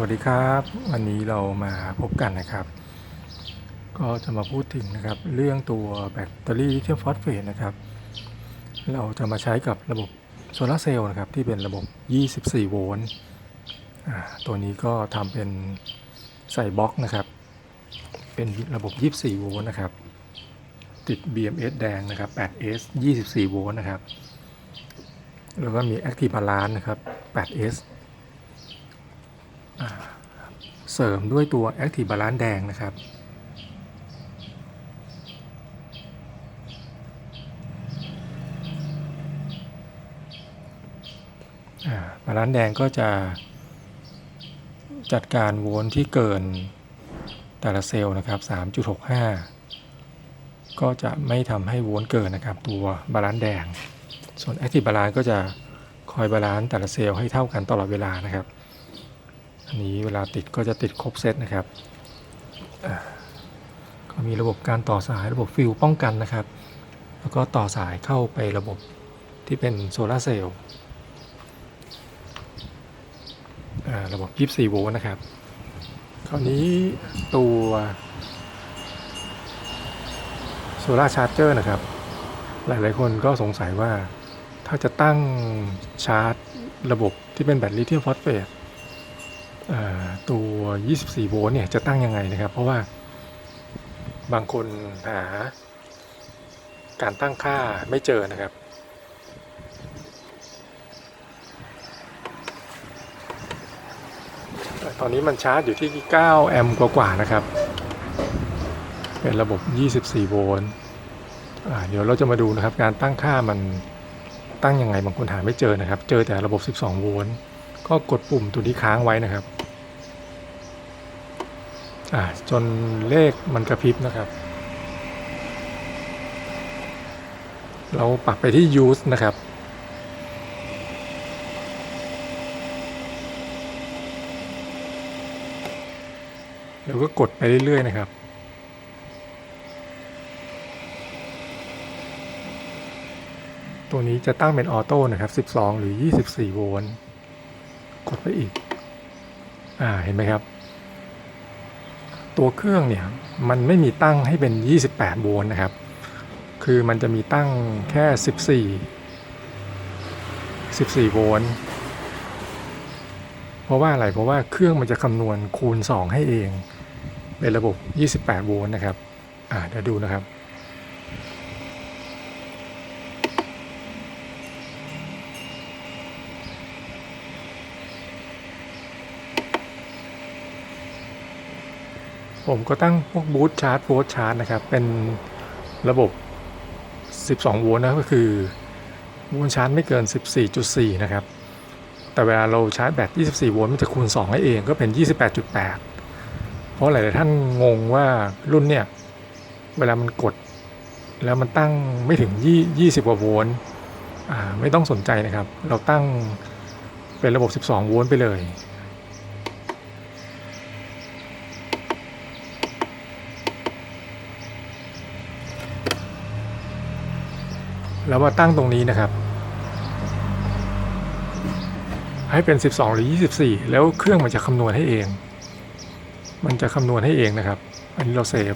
วัสดีครับ วันนี้เรามาพบกันนะครับ ก็จะมาพูดถึงนะครับเรื่องตัวแบตเตอรี่ลิเธียมฟอสเฟตนะครับ เราจะมาใช้กับระบบโซลาร์เซลล์นะครับที่เป็นระบบ 24 โวลต์อ่าตัวนี้ก็ทำเป็นใส่บล็อกนะครับ เป็นระบบ 24 โวลต์นะครับ ติด BMS แดงนะครับ 8S 24 โวลต์นะครับ แล้วก็มี Active Balance นะครับ 8S เสริมด้วยตัว Active Balance แดงนะครับ บาลานซ์แดงก็จะจัดการโวลต์ที่เกินแต่ละเซลล์นะครับ 3.65 ก็จะไม่ทำให้โวลต์เกินนะครับ ตัวบาลานซ์แดง ส่วน Active Balance ก็จะคอยบาลานซ์แต่ละเซลล์ให้เท่ากันตลอดเวลานะครับ อันนี้เวลาติดก็จะติดครบเซตนะครับก็มีระบบการต่อสายระบบฟิลป้องกันนะครับ แล้วก็ต่อสายเข้าไประบบที่เป็นโซลาเซลล์อ่าระบบ 24 โวลต์นะครับ คราวนี้ตัวโซลาร์ชาร์จเจอร์นะครับ หลาย ๆ คนก็สงสัยว่าถ้าจะตั้งชาร์จระบบที่เป็นแบตลิเธียมฟอสเฟต ตัว 24 โวลต์เนี่ยจะตั้งยังไงนะครับ เพราะว่าบางคนหาการตั้งค่าไม่เจอนะครับ ตอนนี้มันชาร์จอยู่ที่ 9 แอมป์กว่าๆนะครับ เป็นระบบ 24 โวลต์เดี๋ยวเราจะมาดูนะครับ การตั้งค่ามันตั้งยังไงบางคนหาไม่เจอนะครับ เจอแต่ระบบ 12 โวลต์ก็กดปุ่มตัวนี้ค้างไว้นะครับ จนเลขมันกระพริบนะครับ เราปรับไปที่ use นะครับ แล้วก็กดไปเรื่อยๆนะครับตัวนี้จะตั้งเป็นออโต้นะครับ 12 หรือ 24 โวลต์ กดไปอีก อ่า เห็นไหมครับ ตัวเครื่องเนี่ยมันไม่มีตั้งให้เป็น 28 โวลต์นะครับ คือมันจะมีตั้งแค่ 14 14 โวลต์ เพราะว่าอะไร เพราะว่าเครื่องมันจะคำนวณคูณ 2 ให้เอง เป็นระบบ 28 โวลต์นะครับ อ่าเดี๋ยวดูนะครับ ผมก็ตั้งพวกบูตชาร์จโฟร์ชาร์จนะครับ เป็นระบบ 12 โวลต์นะก็คือโวลต์ชาร์จไม่เกิน 14.4 นะครับ แต่เวลาเราชาร์จแบต 24 โวลต์มันจะคูณ 2 ให้เองก็เป็น 28.8 เพราะหลาย ๆ ท่านงงว่ารุ่นเนี่ย เวลามันกด แล้วมันตั้งไม่ถึง 20 กว่าโวลต์อ่าไม่ต้องสนใจนะครับ เราตั้งเป็นระบบ 12 โวลต์ไปเลย แล้วมาตั้งตรงนี้นะครับ ให้เป็น 12 หรือ 24 แล้วเครื่องมันจะคำนวณให้เอง มันจะคำนวณให้เองนะครับ อันนี้เราเซฟ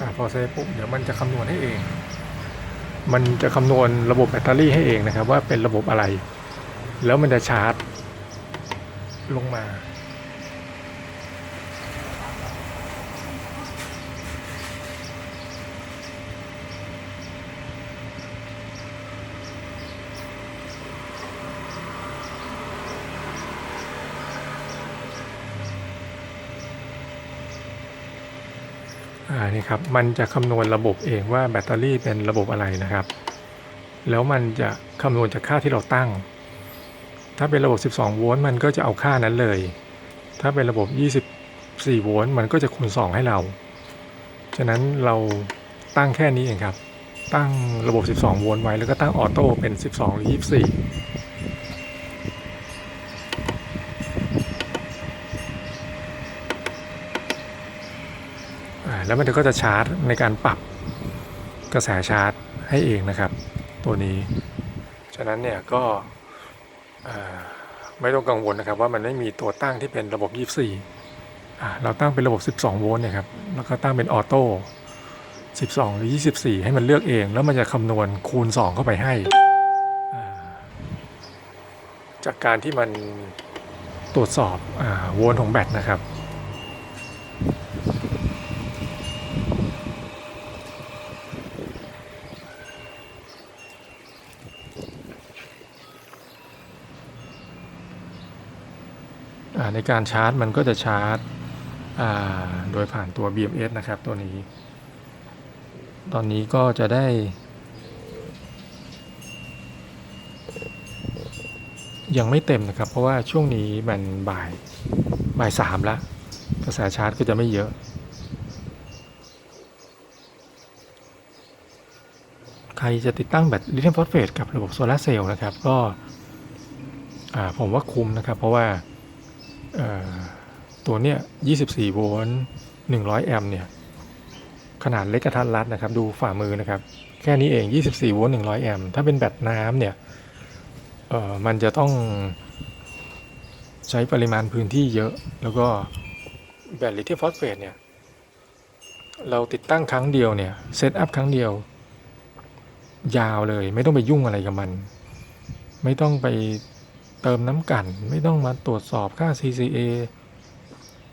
อพอเซฟปุ๊บเดี๋ยวมันจะคำนวณให้เอง มันจะคำนวณระบบแบตเตอรี่ให้เองนะครับ ว่าเป็นระบบอะไร แล้วมันจะชาร์จลงมา นี่ครับมันจะคำนวณระบบเองว่าแบตเตอรี่เป็นระบบอะไรนะครับ แล้วมันจะคำนวณจากค่าที่เราตั้ง ถ้าเป็นระบบ 12 โวลต์มันก็จะเอาค่านั้นเลย ถ้าเป็นระบบ 24 โวลต์มันก็จะคูณ 2 ให้เรา ฉะนั้นเราตั้งแค่นี้เองครับ ตั้งระบบ 12 โวลต์ไว้แล้วก็ตั้งออโต้เป็น 12 หรือ 24 แล้วมันก็จะชาร์จในการปรับกระแสชาร์จให้เองนะครับ ตัวนี้ ฉะนั้นเนี่ยก็ไม่ต้องกังวลนะครับว่ามันไม่มีตัวตั้งที่เป็นระบบ 24 เราตั้งเป็นระบบ 12 โวลต์เนี่ยครับ แล้วก็ตั้งเป็นออโต้ 12 หรือ 24 ให้มันเลือกเอง แล้วมันจะคำนวณคูณ 2 เข้าไปให้ จากการที่มันตรวจสอบอโวลต์ของแบตนะครับ ในการชาร์จมันก็จะชาร์จโดยผ่านตัว BMS นะครับตัวนี้ ตอนนี้ก็จะได้ยังไม่เต็มนะครับ เพราะว่าช่วงนี้มันบ่ายบ่ายสามแล้วกระแสชาร์จก็จะไม่เยอะ ใครจะติดตั้งแบตลิเธียมฟอสเฟตกับระบบโซลาเซลล์นะครับ ก็ผมว่าคุ้มนะครับ เพราะว่า ตัวเนี้ย24 โวลต์ 100 แอมป์เนี่ย ขนาดเล็กกระทัดรัดนะครับ ดูฝ่ามือนะครับ แค่นี้เอง 24 โวลต์ 100 แอมป์ ถ้าเป็นแบตน้ำเนี่ย เอ่อ มันจะต้องใช้ปริมาณพื้นที่เยอะ แล้วก็แบตลิเธียมฟอสเฟตเนี่ย เราติดตั้งครั้งเดียวเนี่ย เซตอัพครั้งเดียว ยาวเลย ไม่ต้องไปยุ่งอะไรกับมัน ไม่ต้องไป เติมน้ำกัน ไม่ต้องมาตรวจสอบค่า CCA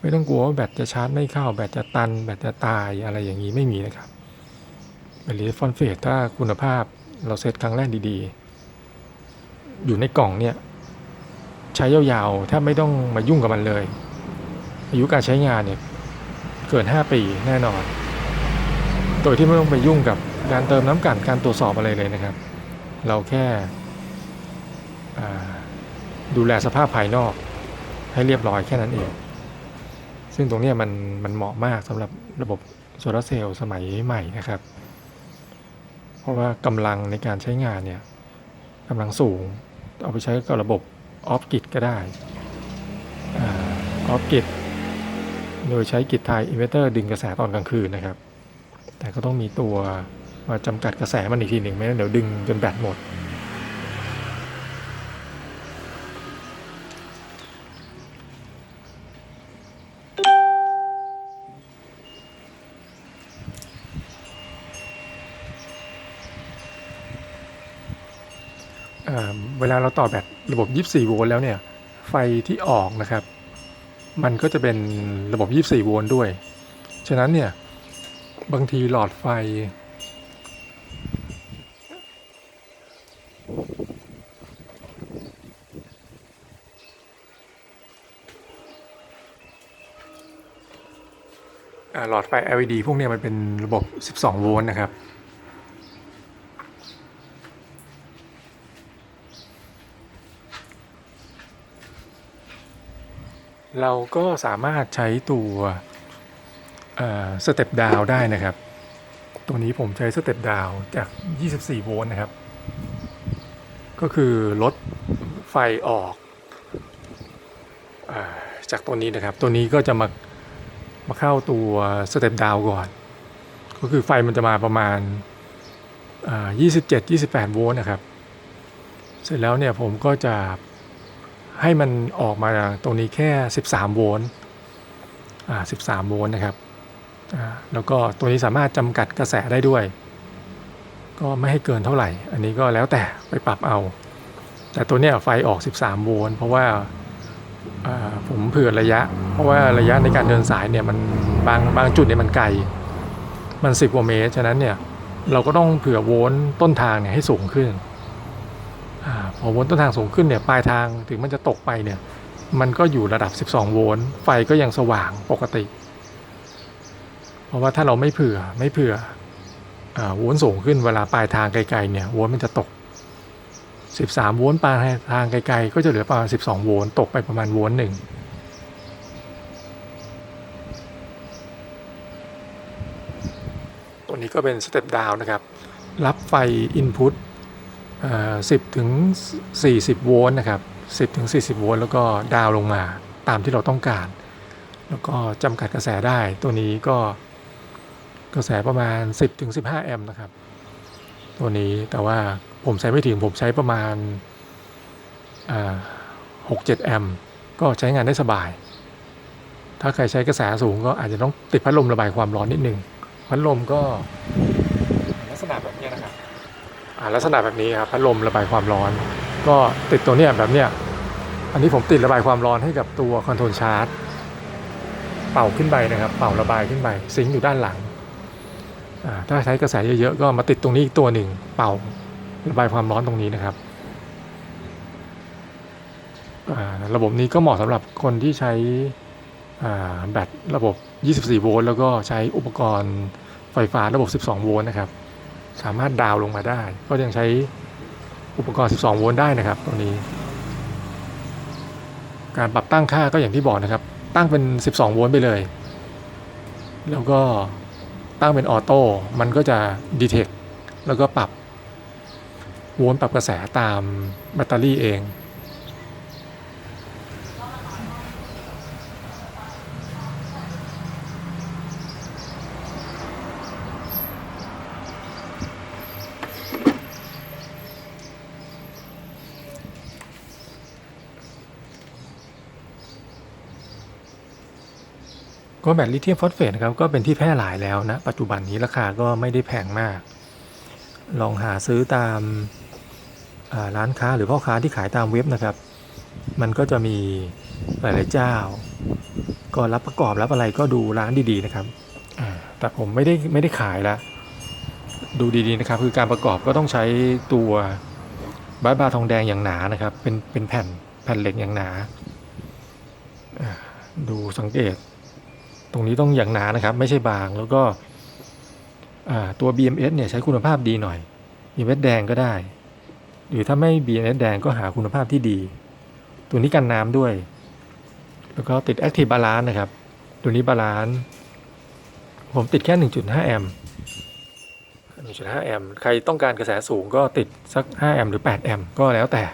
ไม่ต้องกลัวว่าแบตจะชาร์จไม่เข้า แบตจะตัน แบตจะตายอะไรอย่างนี้ไม่มีนะครับแบตลิเธียมฟอสเฟตถ้าคุณภาพเราเซตครั้งแรกดีๆ อยู่ในกล่องเนี่ย ใช้ยาวๆ ถ้าไม่ต้องมายุ่งกับมันเลย อายุการใช้งานเนี่ย เกิน 5 ปีแน่นอน โดยที่ไม่ต้องไปยุ่งกับการเติมน้ำกันการตรวจสอบอะไรเลยนะครับ เราแค่อ่า ดูแลสภาพภายนอก ให้เรียบร้อยแค่นั้นเอง ซึ่งตรงนี้มันมันเหมาะมากสำหรับระบบโซลาร์เซลล์สมัยใหม่นะครับ เพราะว่ากำลังในการใช้งานเนี่ยกำลังสูง เอาไปใช้กับระบบออฟกิดก็ได้ออฟกิดโดยใช้กิดไทยอินเวอร์เตอร์ดึงกระแสตอนกลางคืนนะครับ แต่ก็ต้องมีตัวมาจำกัดกระแสมันอีกทีหนึ่งไม่งั้นเดี๋ยวดึงจนแบตหมด ลาเราต่อแบตระบบ 24 โวลต์แล้วเนี่ย ไฟที่ออกนะครับ มันก็จะเป็นระบบ 24 โวลต์ด้วย ฉะนั้นเนี่ย บางทีหลอดไฟ หลอดไฟ LED พวกนี้มันเป็นระบบ 12 โวลต์นะครับ เราก็สามารถใช้ตัวสเต็ปดาวได้นะครับ ตัวนี้ผมใช้สเต็ปดาวจาก 24 โวลต์นะครับ ก็คือลดไฟออกอจากตัวนี้นะครับ ตัวนี้ก็จะมามาเข้าตัวสเต็ปดาวก่อน ก็คือไฟมันจะมาประมาณ 27 28 โวลต์นะครับ เสร็จแล้วเนี่ยผมก็จะ ให้มันออกมาตรงนี้แค่ 13 โวลต์อ่า13 โวลต์นะครับอ่าแล้วก็ตัวนี้สามารถจำกัดกระแสได้ด้วย ก็ไม่ให้เกินเท่าไหร่ อันนี้ก็แล้วแต่ไปปรับเอา แต่ตัวเนี้ยไฟออก 13 โวลต์เพราะว่าผมเผื่อระยะ เพราะว่าระยะในการเดินสายเนี่ยมันบางบางจุดเนี่ยมันไกล มัน 10กว่าเมตร ฉะนั้นเนี่ยเราก็ต้องเผื่อโวลต์ต้นทางเนี่ยให้สูงขึ้น พอวนต้นทางสูงขึ้นเนี่ยปลายทางถึงมันจะตกไปเนี่ยมันก็อยู่ระดับ 12 โวลต์ไฟก็ยังสว่างปกติ เพราะว่าถ้าเราไม่เผื่อไม่เผื่อโวนสูงขึ้นเวลาปลายทางไกลๆเนี่ยโวนมันจะตก 13 โวลต์ปลายทางไกลๆก็จะเหลือประมาณ 12 โวลต์ตกไปประมาณโวลต์หนึ่งตัวนี้ก็เป็นสเต็ปดาวนะครับ รับไฟอินพุต 10ถึง40 โวลต์นะครับ 10ถึง40 โวลต์แล้วก็ดาวลงมาตามที่เราต้องการ แล้วก็จำกัดกระแสได้ตัวนี้ก็กระแสประมาณ 10ถึง15 แอมป์นะครับ ตัวนี้แต่ว่าผมใช้ไม่ถึงผมใช้ประมาณ6-7 แอมป์ก็ใช้งานได้สบาย ถ้าใครใช้กระแสสูงก็อาจจะต้องติดพัดลมระบายความร้อนนิดนึงพัดลมก็ ลักษณะแบบนี้ครับพัดลมระบายความร้อน ก็ติดตัวเนี้ยแบบเนี้ยอันนี้ผมติดระบายความร้อนให้กับตัวคอนโทรลชาร์จเป่าขึ้นไปนะครับ เป่าระบายขึ้นไปซิงค์อยู่ด้านหลังอ่าถ้าใช้กระแสเยอะๆก็มาติดตรงนี้อีกตัวหนึ่งเป่าระบายความร้อนตรงนี้นะครับอ่าระบบนี้ก็เหมาะสำหรับคนที่ใช้อ่าแบตระบบ 24 โวลต์แล้วก็ใช้อุปกรณ์ไฟฟ้าระบบ 12 โวลต์นะครับ สามารถดาวลงมาได้ ก็ยังใช้อุปกรณ์ 12 โวลต์ได้นะครับตัวนี้ การปรับตั้งค่าก็อย่างที่บอกนะครับ ตั้งเป็น 12 โวลต์ไปเลย แล้วก็ตั้งเป็นออโต้มันก็จะดีเทคแล้วก็ปรับโวลต์ปรับกระแสตามแบตเตอรี่เอง ก็แบตลิเธียมฟอสเฟตนะครับก็เป็นที่แพร่หลายแล้วนะ ปัจจุบันนี้ราคาก็ไม่ได้แพงมาก ลองหาซื้อตามาร้านค้าหรือพ่อค้าที่ขายตามเว็บนะครับ มันก็จะมีหลายๆเจ้า ก็รับประกอบรับอะไรก็ดูร้านดีๆนะครับแต่ผมไม่ได้ไม่ได้ขายละดูดีๆนะครับ คือการประกอบก็ต้องใช้ตัวบาบาร์ทองแดงอย่างหนานะครับ เป็นเป็นแผ่นแผ่นเหล็กอย่างหนา ดูสังเกต รงนี้ต้องอย่างหนานะครับ ไม่ใช่บางแล้วก็ตัว BMS เนี่ยใช้คุณภาพดีหน่อย BMS แดงก็ได้ หรือถ้าไม่ BMS แดงก็หาคุณภาพที่ดี ตัวนี้กันน้ำด้วย แล้วก็ติด Active Balance นะครับ ตัวนี้บาลานซ์ผมติดแค่ 1.5 แอมป์1.5 แอมป์ใครต้องการกระแสสูงก็ติดสัก 5 แอมป์หรือ 8 แอมป์ก็แล้วแต่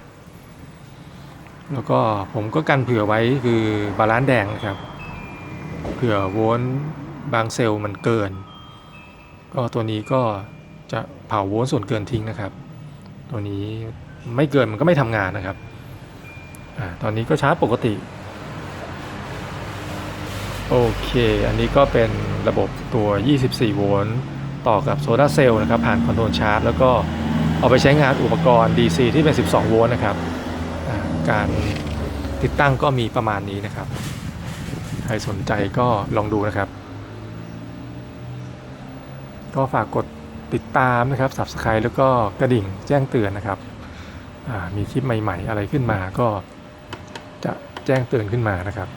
แล้วก็ผมก็กันเผื่อไว้คือบาลานซ์แดงนะครับ ผื่อโวลต์บางเซลล์มันเกิน ก็ตัวนี้ก็จะเผาโวลต์ส่วนเกินทิ้งนะครับ ตัวนี้ไม่เกินมันก็ไม่ทำงานนะครับอตอนนี้ก็ชาร์จปกติ โอเค อันนี้ก็เป็นระบบตัว 24 โวลต์ต่อกับโซลาเซลล์นะครับ ผ่านคอนโทรลชาร์จแล้วก็เอาไปใช้งานอุปกรณ์ DC ที่เป็น 12 โวลต์นะครับ การติดตั้งก็มีประมาณนี้นะครับ ใครสนใจก็ลองดูนะครับ ก็ฝากกดติดตามนะครับ Subscribe แล้วก็กระดิ่งแจ้งเตือนนะครับ มีคลิปใหม่ๆ อะไรขึ้นมาก็จะแจ้งเตือนขึ้นมานะครับ